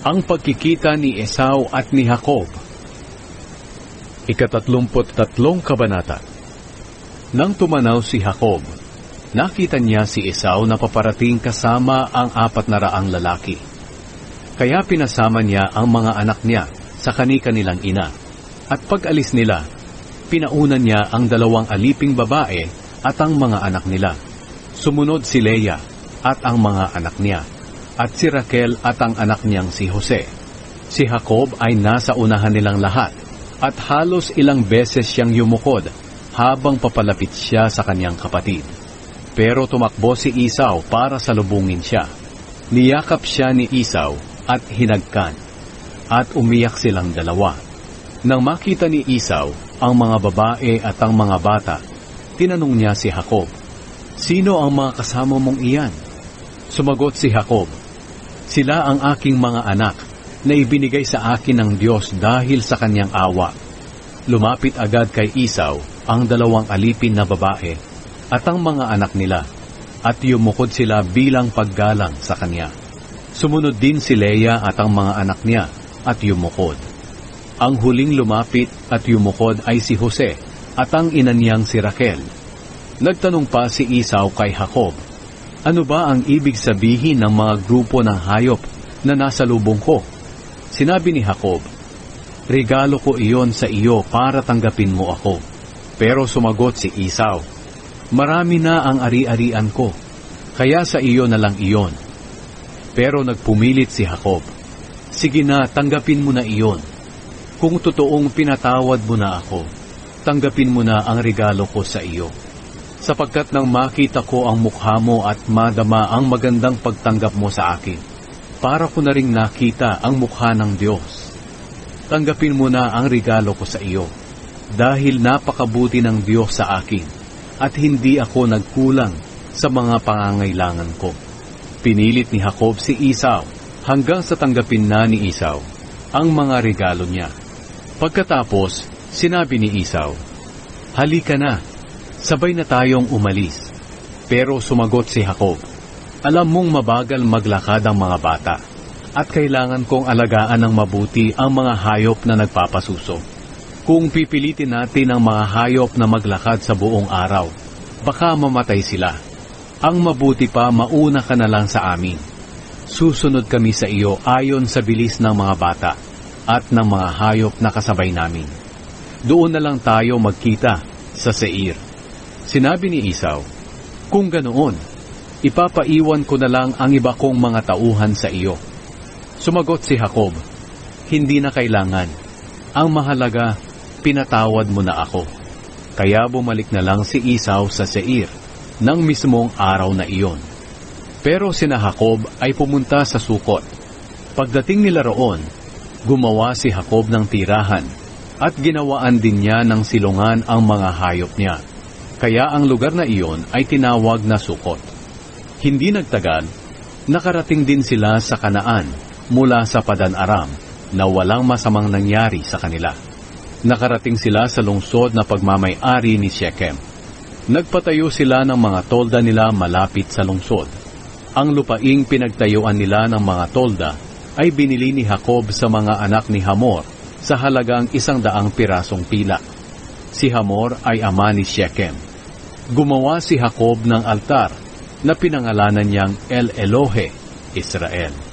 Ang pagkikita ni Esau at ni Jacob. Ikatatlumput tatlong kabanata. Nang tumanaw si Jacob, nakita niya si Esau na paparating kasama ang apat na raang lalaki. Kaya pinasama niya ang mga anak niya sa kani-kanilang ina. At pag alis nila, pinaunan niya ang dalawang aliping babae at ang mga anak nila. Sumunod si Leia at ang mga anak niya, at si Raquel at ang anak niyang si Jose. Si Jacob ay nasa unahan nilang lahat, at halos ilang beses siyang yumukod habang papalapit siya sa kanyang kapatid. Pero tumakbo si Isaw para salubungin siya. Niyakap siya ni Isaw at hinagkan, at umiyak silang dalawa. Nang makita ni Isaw ang mga babae at ang mga bata, tinanong niya si Jacob, Sino ang mga kasama mong iyan? Sumagot si Jacob, Sila ang aking mga anak na ibinigay sa akin ng Diyos dahil sa kanyang awa. Lumapit agad kay Isaw ang dalawang alipin na babae at ang mga anak nila at yumukod sila bilang paggalang sa kanya. Sumunod din si Leia at ang mga anak niya at yumukod. Ang huling lumapit at yumukod ay si Jose at ang ina niyang si Raquel. Nagtanong pa si Isaw kay Jacob, Ano ba ang ibig sabihin ng mga grupo ng hayop na nasa lubong ko? Sinabi ni Jacob, Regalo ko iyon sa iyo para tanggapin mo ako. Pero sumagot si Isaw, Marami na ang ari-arian ko, kaya sa iyo na lang iyon. Pero nagpumilit si Jacob, Sige na, tanggapin mo na iyon. Kung totoong pinatawad mo na ako, tanggapin mo na ang regalo ko sa iyo. Sapagkat nang makita ko ang mukha mo at madama ang magandang pagtanggap mo sa akin, para ko na ring nakita ang mukha ng Diyos. Tanggapin mo na ang regalo ko sa iyo, dahil napakabuti ng Diyos sa akin, at hindi ako nagkulang sa mga pangangailangan ko. Pinilit ni Jacob si Isaw hanggang sa tanggapin na ni Isaw ang mga regalo niya. Pagkatapos, sinabi ni Isaw, Halika na, sabay na tayong umalis. Pero sumagot si Jacob, Alam mong mabagal maglakad ang mga bata, at kailangan kong alagaan ng mabuti ang mga hayop na nagpapasuso. Kung pipilitin natin ang mga hayop na maglakad sa buong araw, baka mamatay sila. Ang mabuti pa mauna ka na lang sa amin. Susunod kami sa iyo ayon sa bilis ng mga bata at ng mga hayop na kasabay namin. Doon na lang tayo magkita sa Seir. Sinabi ni Isaw, Kung ganoon, ipapaiwan ko na lang ang iba kong mga tauhan sa iyo. Sumagot si Jacob, Hindi na kailangan. Ang mahalaga, pinatawad mo na ako. Kaya bumalik na lang si Isaw sa Seir ng mismong araw na iyon. Pero sina Jacob ay pumunta sa Sukot. Pagdating nila roon, gumawa si Jacob ng tirahan at ginawaan din niya ng silungan ang mga hayop niya. Kaya ang lugar na iyon ay tinawag na Sukot. Hindi nagtagal, nakarating din sila sa Kanaan mula sa Padan Aram na walang masamang nangyari sa kanila. Nakarating sila sa lungsod na pagmamay-ari ni Shechem. Nagpatayo sila ng mga tolda nila malapit sa lungsod. Ang lupaing pinagtayuan nila ng mga tolda ay binili ni Jacob sa mga anak ni Hamor sa halagang isang daang pirasong pila. Si Hamor ay ama ni Shechem. Gumawa si Jacob ng altar na pinangalanan niyang El Elohe, Israel.